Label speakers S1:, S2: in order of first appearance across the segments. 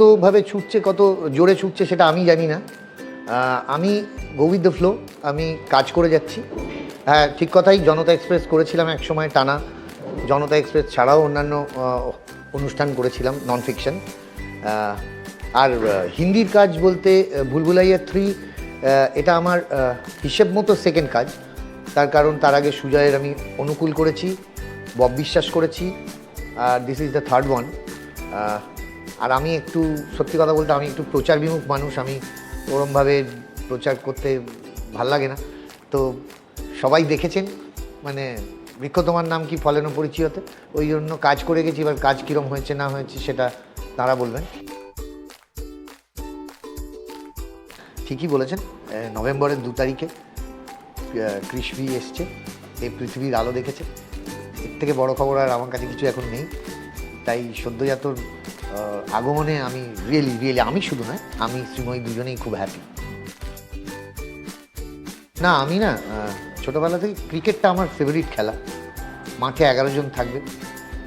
S1: কতভাবে ছুটছে, কত জোরে ছুটছে সেটা আমি জানি না। আমি গো উইথ দ্য ফ্লো আমি কাজ করে যাচ্ছি। হ্যাঁ ঠিক কথাই জনতা এক্সপ্রেস করেছিলাম এক সময় টানা। জনতা এক্সপ্রেস ছাড়াও অন্যান্য অনুষ্ঠান করেছিলাম নন ফিকশন আর হিন্দির কাজ বলতে ভুলভুলাইয়া থ্রি এটা আমার হিসেব মতো সেকেন্ড কাজ। তার কারণ তার আগে সুজয়ের আমি অনুকূল করেছি, বব বিশ্বাস করেছি, আর this is the third one আর আমি একটু, সত্যি কথা বলতে আমি একটু প্রচার বিমুখ মানুষ, আমি ওরমভাবে প্রচার করতে ভালো লাগে না। তো সবাই দেখেছেন মানে বৃক্ষ তোমার নাম কি ফলেন পরিচয়তে? ওই জন্য কাজ করে গেছি, এবার কাজ কীরম হয়েছে, না হয়েছে সেটা তারা বলবেন। ঠিকই বলেছেন নভেম্বরের দু তারিখে কৃষি এসছে, এই পৃথিবীর আলো দেখেছে। এর থেকে বড় খবর আর আমার কাছে কিছু এখন নেই। তাই সদ্যজাতর আগমনে আমি রিয়েলি রিয়েলি আমি শুধু নয়, আমি শ্রীময়ী দুজনেই খুব হ্যাপি না, আমি না ছোটবেলা থেকে ক্রিকেটটা আমার ফেভারিট খেলা। মাঠে এগারো জন থাকবে,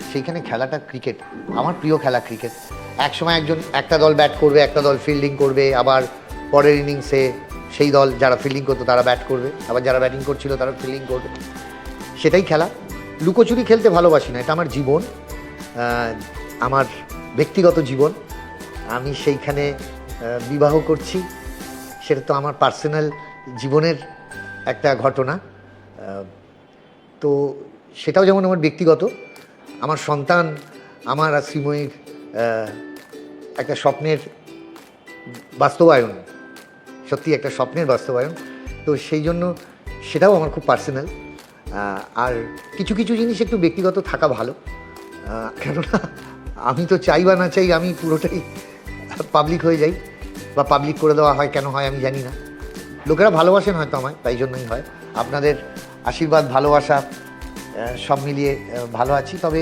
S1: সেইখানে খেলাটা ক্রিকেট। আমার প্রিয় খেলা ক্রিকেট। এক সময় একজন, একটা দল ব্যাট করবে, একটা দল ফিল্ডিং করবে, আবার পরের ইনিংসে সেই দল যারা ফিল্ডিং করতো তারা ব্যাট করবে, আবার যারা ব্যাটিং করছিল তারা ফিল্ডিং করবে। সেটাই খেলা। লুকোচুরি খেলতে ভালোবাসি না, এটা আমার জীবন। আমার ব্যক্তিগত জীবন, আমি সেইখানে বিবাহ করছি। সেটা তো আমার পার্সোনাল জীবনের একটা ঘটনা। তো সেটাও যেমন আমার ব্যক্তিগত, আমার সন্তান, আমার আর শ্রীময়ীর একটা স্বপ্নের বাস্তবায়ন। সত্যি একটা স্বপ্নের বাস্তবায়ন। তো সেই জন্য সেটাও আমার খুব পার্সোনাল। আর কিছু কিছু জিনিস একটু ব্যক্তিগত থাকা ভালো। কেননা আমি তো চাই বা না চাই, আমি পুরোটাই পাবলিক হয়ে যাই বা পাবলিক করে দেওয়া হয়, কেন হয় আমি জানি না। লোকেরা ভালোবাসেন হয়তো আমায়, তাই জন্যই হয়। আপনাদের আশীর্বাদ, ভালোবাসা সব মিলিয়ে ভালো আছি। তবে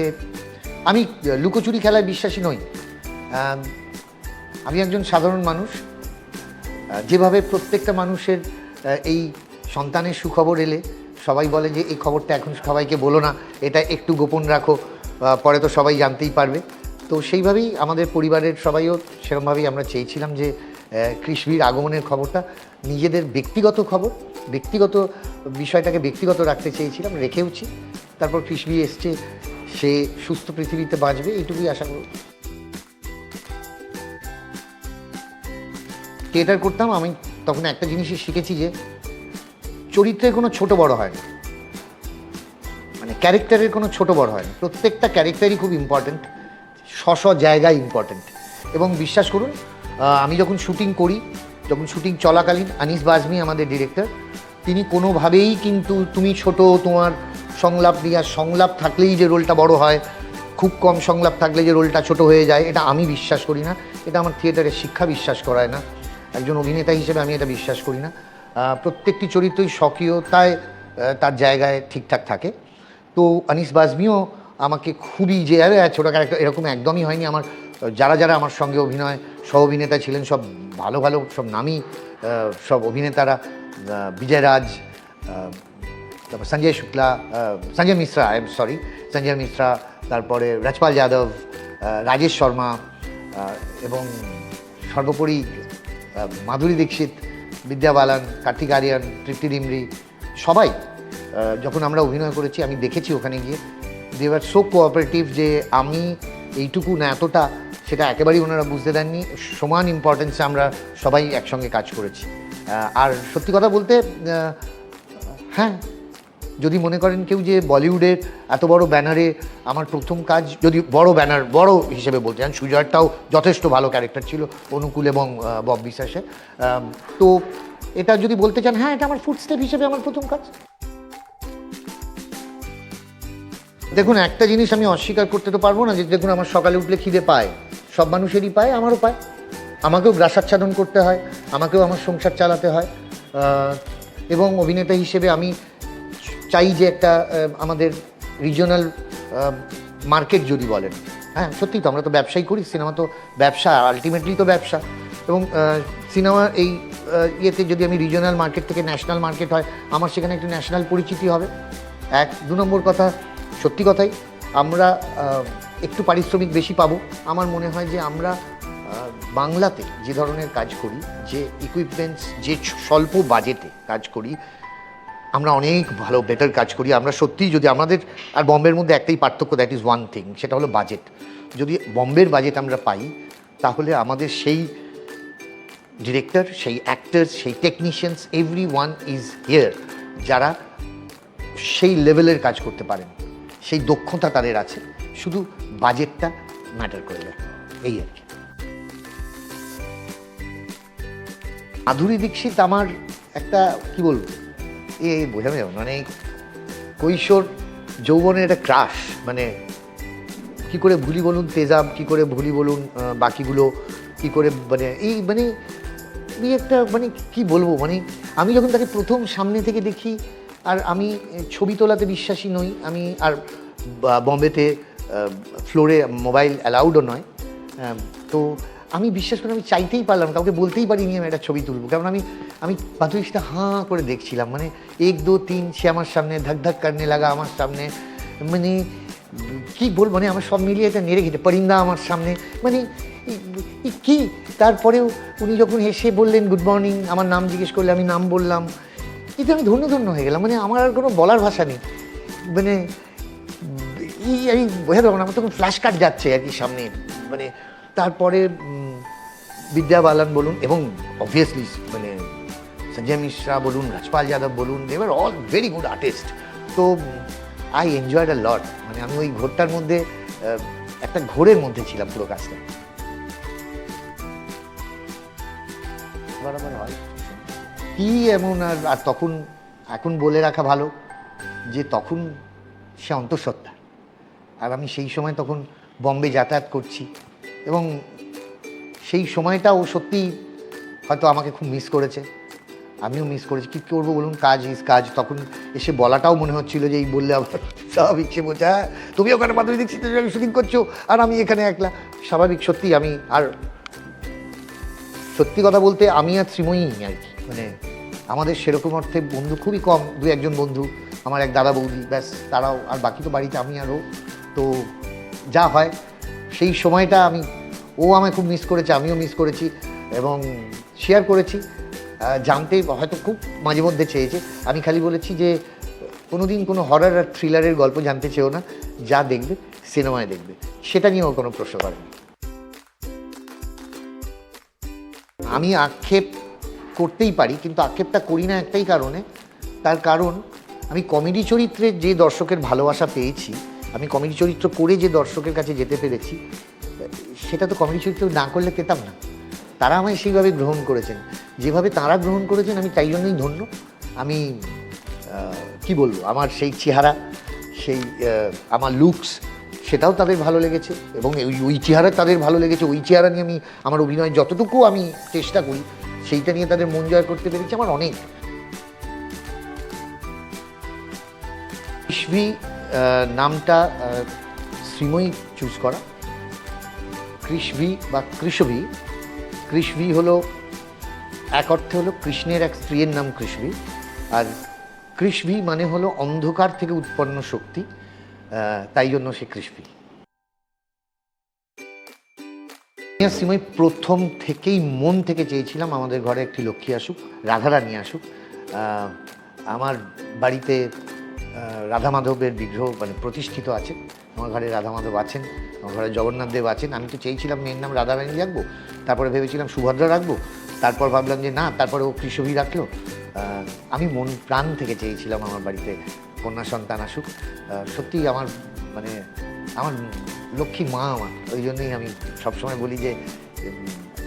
S1: আমি লুকোচুরি খেলায় বিশ্বাসী নই। আমি একজন সাধারণ মানুষ। যেভাবে প্রত্যেকটা মানুষের এই সন্তানের সুখবর এলে, সবাই বলে যে, এই খবরটা এখন সবাইকে বলো না, এটা একটু গোপন রাখো। পরে তো সবাই জানতেই পারবে। তো সেইভাবেই আমাদের পরিবারের সবাইও সেরকমভাবেই আমরা চেয়েছিলাম যে কৃষ্ণীর আগমনের খবরটা। নিজেদের ব্যক্তিগত খবর, ব্যক্তিগত বিষয়টাকে ব্যক্তিগত রাখতে চেয়েছিলাম, রেখেওছি। তারপর কৃষ্ণী এসছে, সে সুস্থ পৃথিবীতে বাঁচবে, এইটুকুই আশা করব থিয়েটার করতাম, আমি তখন একটা জিনিসই শিখেছি যে, চরিত্রের কোনো ছোট বড় হয় না। মানে ক্যারেক্টারের কোনো ছোট বড় হয় না। প্রত্যেকটা ক্যারেক্টারই খুব ইম্পর্ট্যান্ট স্ব জায়গায় ইম্পর্ট্যান্ট এবং বিশ্বাস করুন আমি যখন শুটিং করি, যখন শুটিং চলাকালীন, আনিস বাজমি আমাদের ডিরেক্টর তিনি কোনোভাবেই কিন্তু তুমি ছোট, তোমার সংলাপ আর সংলাপ থাকলেই যে রোলটা বড় হয়, খুব কম সংলাপ থাকলে যে রোলটা ছোট হয়ে যায়, এটা আমি বিশ্বাস করি না। এটা আমার থিয়েটারের শিক্ষা বিশ্বাস করায় না। একজন অভিনেতা হিসেবে আমি এটা বিশ্বাস করি না। প্রত্যেকটি চরিত্রই স্বকীয়তায় তার জায়গায় ঠিকঠাক থাকে। তো আনিস বাজমিও আমাকে খুবই যে, আরে ছোটো ক্যারেক্টার এরকম একদমই হয়নি আমার। যারা যারা আমার সঙ্গে অভিনয় সহ অভিনেতা ছিলেন, সব ভালো ভালো, সব নামী সব অভিনেতারা বিজয় রাজ তারপর Sanjay Shukla Sanjay Mishra, I am sorry, Sanjay Mishra, তারপরে রাজপাল যাদব রাজেশ শর্মা এবং সর্বোপরি মাধুরী দীক্ষিত, বিদ্যা বালান, কার্তিক আরিয়ান, তৃপ্তি ডিমরি, সবাই যখন আমরা অভিনয় করেছি, আমি দেখেছি ওখানে গিয়ে দেওয়ার সো কোঅপারেটিভ যে আমি এইটুকু না এতটা সেটা একেবারেই ওনারা বুঝতে দেননি। সমান ইম্পর্টেন্সে আমরা সবাই একসঙ্গে কাজ করেছি। আর সত্যি কথা বলতে হ্যাঁ যদি মনে করেন কেউ যে বলিউডের এত বড় ব্যানারে আমার প্রথম কাজ, যদি বড় ব্যানার, বড় হিসেবে বলতে চান, সুজয়টাও যথেষ্ট ভালো ক্যারেক্টার ছিল, অনুকূল এবং বব বিশ্বাসে তো এটা যদি বলতে চান হ্যাঁ এটা আমার ফুড স্টেপ হিসেবে আমার প্রথম কাজ। দেখুন, একটা জিনিস আমি অস্বীকার করতে তো পারব না যে, দেখুন, আমার সকালে উঠলে খিদে পায়। সব মানুষেরই পায়, আমারও পায়। আমাকেও গ্রাসাচ্ছাদন করতে হয়, আমাকেও আমার সংসার চালাতে হয়। এবং অভিনেতা হিসেবে আমি চাই যে একটা আমাদের রিজনাল মার্কেট যদি বলেন। হ্যাঁ সত্যি তো আমরা তো ব্যবসাই করি, সিনেমা তো ব্যবসা আলটিমেটলি তো ব্যবসা। এবং সিনেমা এই ইয়েতে যদি আমি রিজনাল মার্কেট থেকে ন্যাশনাল মার্কেট হয়, আমার সেখানে একটা ন্যাশনাল পরিচিতি হবে। এক, দু নম্বর কথা সত্যি কথাই, আমরা একটু পারিশ্রমিক বেশি পাবো। আমার মনে হয় যে আমরা বাংলাতে যে ধরনের কাজ করি, যে ইকুইপমেন্টস যে স্বল্প বাজেটে কাজ করি, আমরা অনেক ভালো বেটার কাজ করি। আমরা সত্যিই যদি আমাদের, আর বম্বের মধ্যে একটাই পার্থক্য দ্যাট ইজ ওয়ান থিং সেটা হলো বাজেট যদি বম্বের বাজেট আমরা পাই, তাহলে আমাদের সেই ডিরেক্টর সেই অ্যাক্টার্স সেই technicians everyone is here যারা সেই লেভেলের কাজ করতে পারেন। সেই দক্ষতা তাদের আছে। শুধু বাজেটটা ম্যাটার করে দেয় এই আর কি। মাধুরী দীক্ষিত আমার একটা, কি বলব? এ বোঝানো যাবে মানে কৈশোর যৌবনের একটা ক্রাশ মানে কি করে ভুলি বলুন তেজাব, কি করে ভুলি বলুন বাকিগুলো, কি করে মানে এই মানে একটা মানে কি বলব? মানে আমি যখন তাকে প্রথম সামনে থেকে দেখি আর আমি ছবি তোলাতে বিশ্বাসী নই। আমি আর বম্বেতে ফ্লোরে মোবাইল অ্যালাউডও নয়। তো আমি বিশ্বাস করি, আমি চাইতেই পারলাম কাউকে বলতেই পারিনি আমি একটা ছবি তুলবো। কারণ আমি আমি মাধুরীটা হাঁ করে দেখছিলাম। মানে এক, দু, তিন, সে আমার সামনে, ধাক ধাক কাটনে লাগা আমার সামনে। মানে কি বলব মানে আমার সব মিলিয়ে এটা নেড়ে গেছে পরিন্দা আমার সামনে। মানে কি? তারপরেও উনি যখন এসে বললেন, গুড মর্নিং আমার নাম জিজ্ঞেস করলে আমি নাম বললাম। এতে আমি ধন্য ধন্য হয়ে গেলাম মানে আমার আর কোনো বলার ভাষা নেই। মানে এই আমি বোঝাতে পারব না, আমার তখন ফ্ল্যাশ কাট যাচ্ছে আর কি সামনে। মানে তারপরে বিদ্যা বালান বলুন এবং অবভিয়াসলি মানে সঞ্জয় মিশ্রা বলুন, রাজপাল যাদব বলুন দেওয়ার অল ভেরি গুড আর্টিস্ট তো আই এনজয়েড আ লট মানে আমি ওই ঘোরটার মধ্যে একটা ঘোরের মধ্যে ছিলাম পুরো কাজটা। বরাবর হয়। কি এমন আর আর তখন, এখন বলে রাখা ভালো যে তখন সে অন্তঃসত্ত্বা। আর আমি সেই সময় তখন বম্বে যাতায়াত করছি এবং সেই সময়টা ও সত্যি হয়তো আমাকে খুব মিস করেছে। আমিও মিস করেছি। কী করব বলুন? কাজ ইজ কাজ। তখন এসে বলাটাও মনে হচ্ছিল যে এই বললে আবার স্বাভাবিক সে বলছে হ্যাঁ তুমি ওখানে মাধুরী দীক্ষিতের সঙ্গে শুটিং করছ আর আমি এখানে একলা। স্বাভাবিক সত্যি আমি আর সত্যি কথা বলতে আমি আর শ্রীময়ী আর কি। মানে আমাদের সেরকম অর্থে বন্ধু খুবই কম, দু একজন বন্ধু, আমার এক দাদা বৌদি, ব্যাস তারাও, আর বাকি তো বাড়িতে আমি আরও তো যা হয়, সেই সময়টা আমি, ও আমায় খুব মিস করেছে, আমিও মিস করেছি এবং শেয়ার করেছি। জানতে হয়তো খুব মাঝে মধ্যে চেয়েছে। আমি খালি বলেছি যে, কোনোদিন কোনো হরার আর থ্রিলারের গল্প জানতে চেয়েও না, যা দেখবে সিনেমায় দেখবে। সেটা নিয়েও কোনো প্রশ্ন করেনি। আমি আক্ষেপ করতেই পারি, কিন্তু আক্ষেপটা করি না একটাই কারণে। তার কারণ, আমি কমেডি চরিত্রে যে দর্শকের ভালোবাসা পেয়েছি, আমি কমেডি চরিত্র করে যে দর্শকের কাছে যেতে পেরেছি, সেটা তো কমেডি চরিত্র না করলে পেতাম না। তারা আমায় সেইভাবে গ্রহণ করেছেন। যেভাবে তারা গ্রহণ করেছেন, আমি তাই জন্যই ধন্য। আমি কি বলব, আমার সেই চেহারা, সেই আমার লুকস সেটাও তাদের ভালো লেগেছে এবং ওই ওই চেহারা তাদের ভালো লেগেছে। ওই চেহারা নিয়ে আমি, আমার অভিনয় যতটুকু আমি চেষ্টা করি সেইটা নিয়ে তাদের মন জয় করতে পেরেছি আমার অনেক। কৃষ্ণি নামটা শ্রীময়ী চুজ করা। কৃষ্ণভি বা কৃষভি কৃষ্ণভি হলো, এক অর্থে হলো কৃষ্ণের এক স্ত্রীর নাম কৃষ্ণভি। আর কৃষ্ণভি মানে হলো অন্ধকার থেকে উৎপন্ন শক্তি তাই জন্য সে কৃষ্ণভি। আর শ্রীময়ী প্রথম থেকেই মন থেকে চেয়েছিলাম আমাদের ঘরে একটি লক্ষ্মী আসুক, রাধারানী আসুক। আমার বাড়িতে রাধা মাধবের বিগ্রহ মানে প্রতিষ্ঠিত আছে। আমার ঘরে রাধা মাধব আছেন, আমার ঘরে জগন্নাথ দেব আছেন। আমি তো চেয়েছিলাম মেয়ের নাম রাধারানী রাখব, তারপরে ভেবেছিলাম সুভদ্রা রাখব, তারপর ভাবলাম যে না, তারপরে ও কৃষভি রাখল। আমি মন, প্রাণ থেকে চেয়েছিলাম আমার বাড়িতে কন্যা সন্তান আসুক। সত্যিই আমার মানে আমার লক্ষ্মী মা আমার। ওই জন্যই আমি সবসময় বলি যে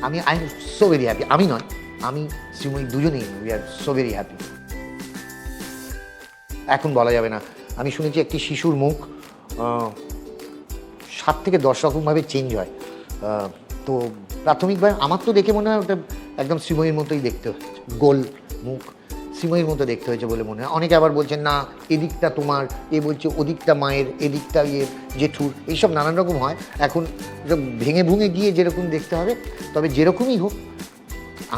S1: আমি I am so very happy আমি নয়, আমি শ্রীময়ী দুজনেই we are so very happy এখন বলা যাবে না। আমি শুনেছি একটি শিশুর মুখ সাত থেকে দশ রকমভাবে চেঞ্জ হয়। তো প্রাথমিকভাবে আমার তো দেখে মনে হয় ওটা একদম শ্রীময়ীর মতোই দেখতে হয়েছে গোল মুখ শ্রীময়ীর মতো দেখতে হয়েছে বলে মনে হয়। অনেকে আবার বলছেন, না, এদিকটা তোমার, এ বলছে ওদিকটা মায়ের, এদিকটা ইয়ে জেঠুর। এইসব নানান রকম হয়। এখন ভেঙে ভুঙে গিয়ে যেরকম দেখতে হবে, তবে যেরকমই হোক,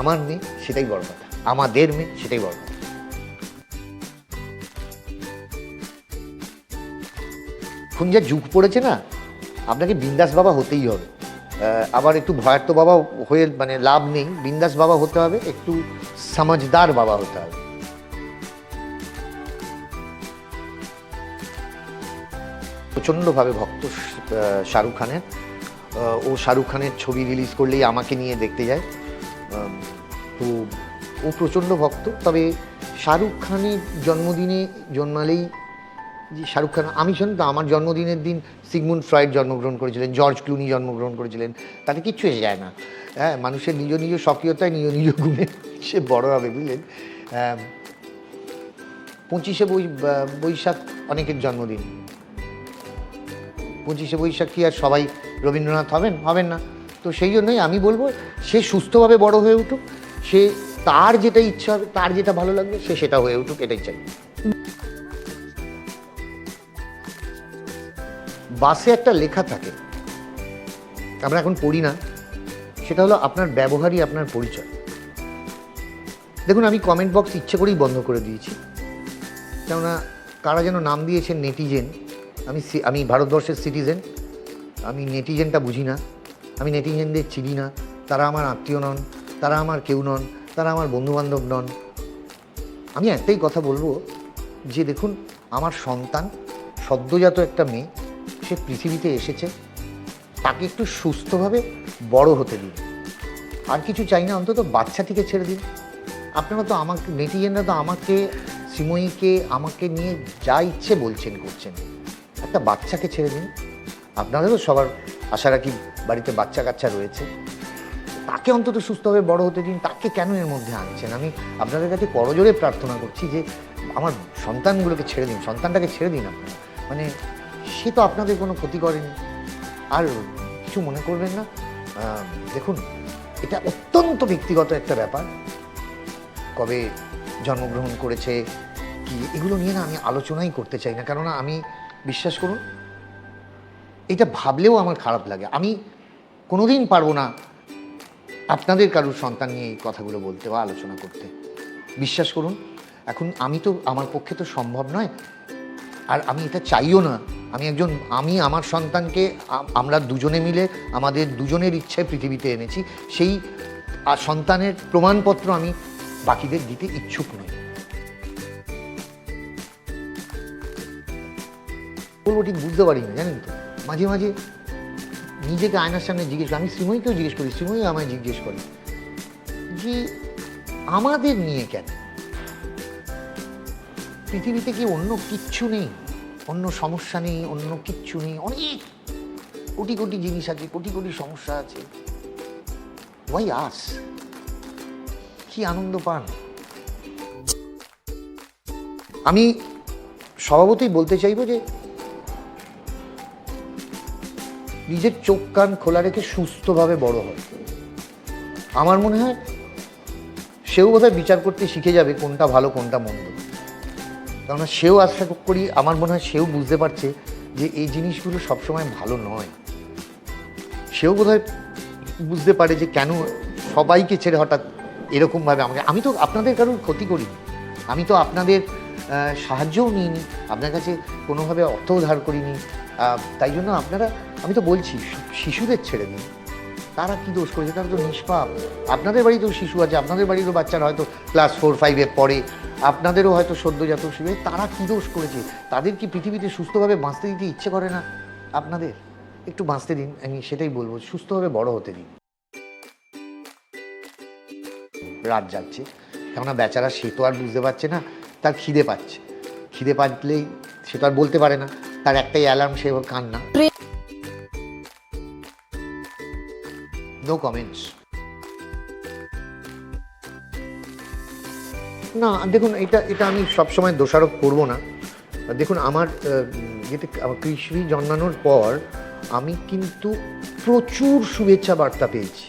S1: আমার মেয়ে সেটাই বড় কথা। আমাদের মেয়ে সেটাই বড় কথা। এখন যা যুগ পড়েছে না, আপনাকে বিন্দাস বাবা হতেই হবে। আবার একটু ভয়ার্থ বাবা হয়ে মানে লাভ নেই। বিন্দাস বাবা হতে হবে, একটু সমাজদার বাবা হতে হবে। প্রচণ্ডভাবে ভক্ত শাহরুখ খানের। ও শাহরুখ খানের ছবি রিলিজ করলেই আমাকে নিয়ে দেখতে যায়। তো ও প্রচণ্ড ভক্ত। তবে শাহরুখ খানের জন্মদিনে জন্মালেই যে শাহরুখ খান, আমি শুনি তো, আমার জন্মদিনের দিন সিগমুন ফ্রয়েড জন্মগ্রহণ করেছিলেন, জর্জ ক্লুনি জন্মগ্রহণ করেছিলেন। তাতে কিচ্ছু এসে যায় না। হ্যাঁ মানুষের নিজ নিজ সক্রিয়তায় নিজ নিজ গুণে সে বড় হবে, বুঝলেন? পঁচিশে বৈশাখ অনেকের জন্মদিন। পঁচিশে বৈশাখ কি আর সবাই রবীন্দ্রনাথ হবেন? হবেন না। তো সেই জন্যই আমি বলব, সে সুস্থভাবে বড় হয়ে উঠুক, সে তার যেটা ইচ্ছা হবে, তার যেটা ভালো লাগবে, সে সেটা হয়ে উঠুক, এটাই চাই। বাসে একটা লেখা থাকে, আমরা এখন পড়ি না, সেটা হলো আপনার ব্যবহারই আপনার পরিচয়। দেখুন, আমি কমেন্ট বক্স ইচ্ছে করেই বন্ধ করে দিয়েছি, কেননা কারা যেন নাম দিয়েছেন নেটিজেন আমি আমি ভারতবর্ষের সিটিজেন আমি নেটিজেনটা বুঝি না, আমি নেটিজেনদের চিনি না, তারা আমার আত্মীয় নন, তারা আমার কেউ নন, তারা আমার বন্ধুবান্ধব নন। আমি একটাই কথা বলব যে দেখুন, আমার সন্তান সদ্যজাত একটা মেয়ে, সে পৃথিবীতে এসেছে, তাকে একটু সুস্থভাবে বড় হতে দিন। আর কিছু চাই না, অন্তত বাচ্চাটিকে ছেড়ে দিন। আপনারা তো আমাকে, নেটিজেনরা তো আমাকে, সিময়ীকে, আমাকে নিয়ে যা ইচ্ছে বলছেন, করছেন। একটা বাচ্চাকে ছেড়ে দিন। আপনাদেরও সবার আশা রাখি বাড়িতে বাচ্চা কাচ্চা রয়েছে। তাকে অন্তত সুস্থভাবে বড় হতে দিন, তাকে কেন এর মধ্যে আনছেন? আমি আপনাদের কাছে করজোরে প্রার্থনা করছি যে, আমার সন্তানগুলোকে ছেড়ে দিন, সন্তানটাকে ছেড়ে দিন আপনারা। মানে সে তো আপনাদের কোনো ক্ষতি করেনি। আর কিছু মনে করবেন না। দেখুন, এটা অত্যন্ত ব্যক্তিগত একটা ব্যাপার। কবে জন্মগ্রহণ করেছে, কি, এগুলো নিয়ে না আমি আলোচনাই করতে চাই না। কেননা আমি বিশ্বাস করুন, এটা ভাবলেও আমার খারাপ লাগে। আমি কোনোদিন পারব না আপনাদের কারুর সন্তান নিয়ে এই কথাগুলো বলতে বা আলোচনা করতে। বিশ্বাস করুন, এখন আমি তো, আমার পক্ষে তো সম্ভব নয়। আর আমি এটা চাইও না। আমি একজন, আমি আমার সন্তানকে আমরা দুজনে মিলে আমাদের দুজনের ইচ্ছায় পৃথিবীতে এনেছি। সেই সন্তানের প্রমাণপত্র আমি বাকিদের দিতে ইচ্ছুক নই। বলব ঠিক বুঝতে পারি না জানেন তো মাঝে মাঝে নিজেকে আয়নার সামনে জিজ্ঞেস আমি শ্রীময়ীকেও জিজ্ঞেস করি, শ্রীময়ী আমায় জিজ্ঞেস করে যে আমাদের নিয়ে কেন? পৃথিবীতে কি অন্য কিচ্ছু নেই? অন্য সমস্যা নেই, অন্য কিচ্ছু নেই, অনেক কোটি কোটি জিনিস আছে, কোটি কোটি সমস্যা আছে। ওয়াই আস কি আনন্দ পান? আমি স্বভাবতই বলতে চাইব যে নিজের চোখ কান খোলা রেখে সুস্থভাবে বড় হয়। আমার মনে হয় সেও বোধহয় বিচার করতে শিখে যাবে কোনটা ভালো, কোনটা মন্দ। কেননা সেও আশা করি, আমার মনে হয় সেও বুঝতে পারছে যে এই জিনিসগুলো সবসময় ভালো নয়। সেও বোধহয় বুঝতে পারে যে কেন সবাইকে ছেড়ে হঠাৎ এরকমভাবে আমাকে, আমি তো আপনাদের কারোর ক্ষতি করিনি আমি তো আপনাদের সাহায্যও নিইনি, আপনার কাছে কোনোভাবে অর্থও ধার করিনি। তাই জন্য আপনারা, আমি তো বলছি, শিশুদের ছেড়ে দিন। তারা কি দোষ করেছে? তারা তো নিষ্পাপ। আপনাদের বাড়িতেও শিশু আছে, আপনাদের বাড়িরও বাচ্চারা হয়তো ক্লাস ফোর ফাইভে পড়ে আপনাদেরও হয়তো সদ্যজাত শিশু তারা কি দোষ করেছে? তাদের কি পৃথিবীতে সুস্থভাবে বাঁচতে দিতে ইচ্ছে করে না? আপনাদের? একটু বাঁচতে দিন, আমি সেটাই বলব, সুস্থভাবে বড় হতে দিন। রাত যাচ্ছে, কেননা বেচারা সে তো আর বুঝতে পারছে না, তার খিদে পাচ্ছে। খিদে পাতলেই সে তো আর বলতে পারে না। তার একটাই অ্যালার্ম সে ওর কান্না। নো কমেন্টস না দেখুন এটা এটা আমি সবসময় দোষারোপ করব না। দেখুন আমার আহ, কৃষি জন্মানোর পর আমি কিন্তু প্রচুর শুভেচ্ছা বার্তা পেয়েছি।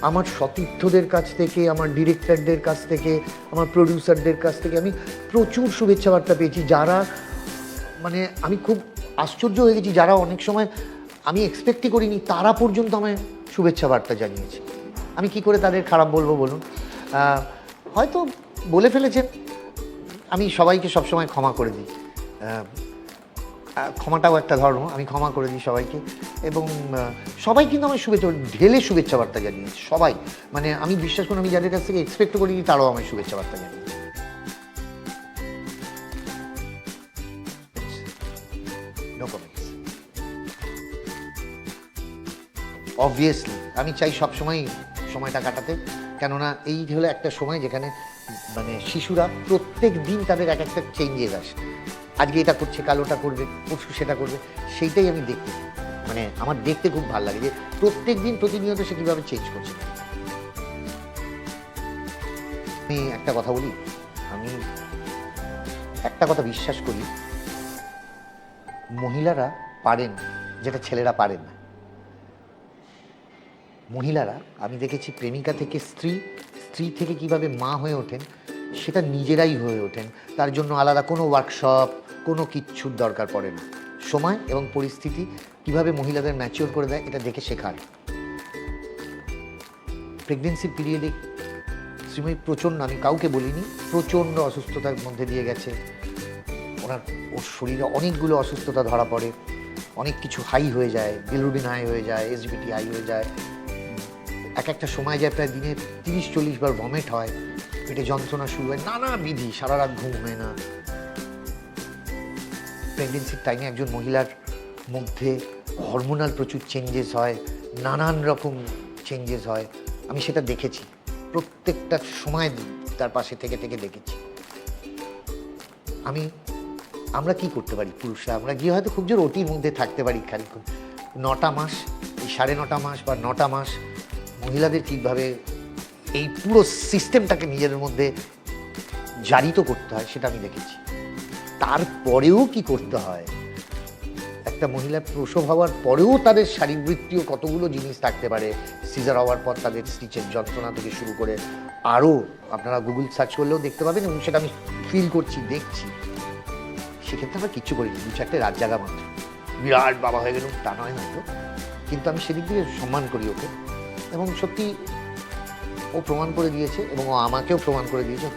S1: আমার সতীর্থদের কাছ থেকে আমার ডিরেক্টরদের কাছ থেকে আমার প্রডিউসারদের কাছ থেকে আমি প্রচুর শুভেচ্ছা বার্তা পেয়েছি। যারা মানে আমি খুব আশ্চর্য হয়ে গেছি যারা অনেক সময় আমি এক্সপেক্টই করিনি, তারা পর্যন্ত আমায় শুভেচ্ছা বার্তা জানিয়েছে। আমি কি করে তাদের খারাপ বলব বলুন? হয়তো বলে ফেলেছেন, আমি সবাইকে সবসময় ক্ষমা করে দিই। ক্ষমাটাও একটা ধর্ম, আমি ক্ষমা করে দিই সবাইকে। এবং সবাই কিন্তু আমার শুভেচ্ছা, ঢেলে শুভেচ্ছা বার্তা জানিয়েছে, সবাই। মানে আমি বিশ্বাস করি আমি যাদের কাছ থেকে এক্সপেক্ট করিনি, তারাও আমার শুভেচ্ছা বার্তা জানিয়েছে। অবভিয়াসলি আমি চাই সব সময় সময়টা কাটাতে। কেননা এই হলো একটা সময় যেখানে মানে শিশুরা প্রত্যেক দিন তাদের এক একটা চেঞ্জেস আসে। আজকে এটা করছে, কাল ওটা করবে, পরশু সেটা করবে, সেইটাই আমি দেখতে মানে আমার দেখতে খুব ভালো লাগে যে প্রত্যেক দিন প্রতিনিয়ত সে কীভাবে চেঞ্জ করছে। আমি একটা কথা বলি, আমি একটা কথা বিশ্বাস করি, মহিলারা পারেন, যেটা ছেলেরা পারেন না। মহিলারা, আমি দেখেছি প্রেমিকা থেকে স্ত্রী স্ত্রী থেকে কীভাবে মা হয়ে ওঠেন, সেটা নিজেরাই হয়ে ওঠেন। তার জন্য আলাদা কোনো ওয়ার্কশপ কোনো কিচ্ছুর দরকার পড়ে না। সময় এবং পরিস্থিতি কীভাবে মহিলাদের ম্যাচিওর করে দেয়, এটা দেখে শেখার। প্রেগনেন্সি পিরিয়ডে শ্রীময়ী প্রচণ্ড, আমি কাউকে বলিনি, প্রচণ্ড অসুস্থতার মধ্যে দিয়ে গেছে। ওনার ওর শরীরে অনেকগুলো অসুস্থতা ধরা পড়ে। অনেক কিছু হাই হয়ে যায় বিলরুবিন হাই হয়ে যায় এসবিটি হাই হয়ে যায়। এক একটা সময় যায়, প্রায় দিনে তিরিশ, চল্লিশ বার ভমিট হয়, পেটে যন্ত্রণা শুরু হয়, নানা বিধি, সারা রাত ঘুম হয় না। প্রেগনেন্সির টাইমে একজন মহিলার মধ্যে হরমোনাল প্রচুর চেঞ্জেস হয়, নানান রকম চেঞ্জেস হয়। আমি সেটা দেখেছি, প্রত্যেকটা সময় তার পাশে থেকে থেকে দেখেছি। আমি, আমরা কি করতে পারি পুরুষরা? আমরা গিয়ে হয়তো খুব জোর ওটির মধ্যে থাকতে পারি খানিক্ষণ নটা মাস, এই সাড়ে নটা মাস বা নটা মাস মহিলাদের কীভাবে এই পুরো সিস্টেমটাকে নিজেদের মধ্যে জারিত করতে হয়, সেটা আমি দেখেছি। তারপরেও কি করতে হয়? একটা মহিলা প্রসব হওয়ার পরেও তাদের শারীরবৃত্তীয় কতগুলো জিনিস থাকতে পারে, সিজার হওয়ার পর তাদের স্টিচের যন্ত্রণা থেকে শুরু করে আরও, আপনারা গুগল সার্চ করলেও দেখতে পাবেন এবং সেটা আমি ফিল করছি, দেখছি। সেক্ষেত্রে আমরা কিচ্ছু করিনি, দু চারটে রাত জাগা মাত্র। বিরাট বাবা হয়ে গেলাম, তা নয় হয়তো। কিন্তু আমি সেদিক দিয়ে সম্মান করি ওকে। এবং সত্যি ও প্রমাণ করে দিয়েছে এবং ও আমাকেও প্রমাণ করে দিয়েছে।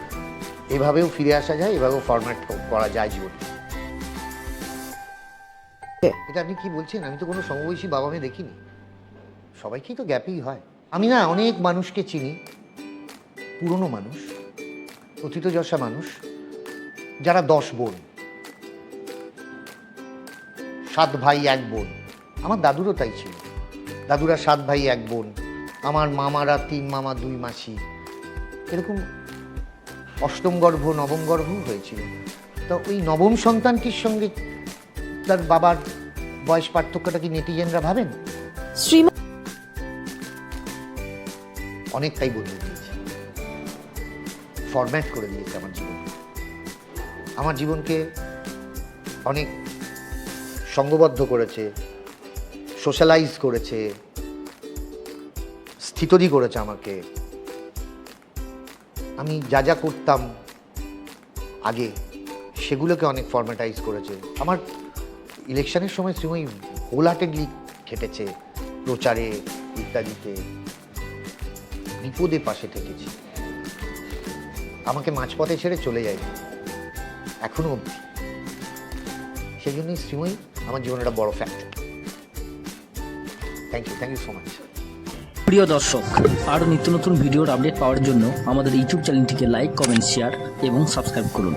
S1: এভাবেও ফিরে আসা যায়, এভাবেও ফরম্যাট করা যায় জীবনে। এটা আপনি কি বলছেন? আমি তো কোনো সমবয়সী বাবা মেয়ে দেখিনি। সবাইকেই তো গ্যাপেই হয়। আমি না অনেক মানুষকে চিনি। পুরনো মানুষ অতীতযশা মানুষ, যারা দশ বোন। সাত ভাই, এক বোন। আমার দাদুরও তাই ছিল। দাদুরা সাত ভাই, এক বোন। আমার মামারা তিন মামা দুই মাসি। এরকম অষ্টম গর্ভ নবম গর্ভ হয়েছিল। তো ওই নবম সন্তানটির সঙ্গে তার বাবার বয়স পার্থক্যটা কি নেটিজেনরা ভাবেন?
S2: শ্রীমা
S1: অনেকটাই বদলে দিয়েছে। ফরম্যাট করে দিয়েছে আমার জীবন আমার জীবনকে অনেক সঙ্গবদ্ধ করেছে সোশ্যালাইজ করেছে স্থিতদি করেছে আমাকে। আমি যা যা করতাম আগে, সেগুলোকে অনেক ফরম্যাটাইজ করেছে। আমার ইলেকশনের সময় শ্রীময়ী হোলহার্টেডলি খেটেছে, প্রচারে ইত্যাদিতে। বিপদে পাশে থেকেছি। আমাকে মাঝপথে ছেড়ে চলে যায়। এখনও অবধি। সেই জন্যই শ্রীময়ী আমার জীবনে একটা বড় factor thank you thank you so much
S3: প্রিয় দর্শক, আরও নিত্য নতুন ভিডিওর আপডেট পাওয়ার জন্য আমাদের ইউটিউব চ্যানেলটিকে লাইক কমেন্ট শেয়ার এবং সাবস্ক্রাইব করুন।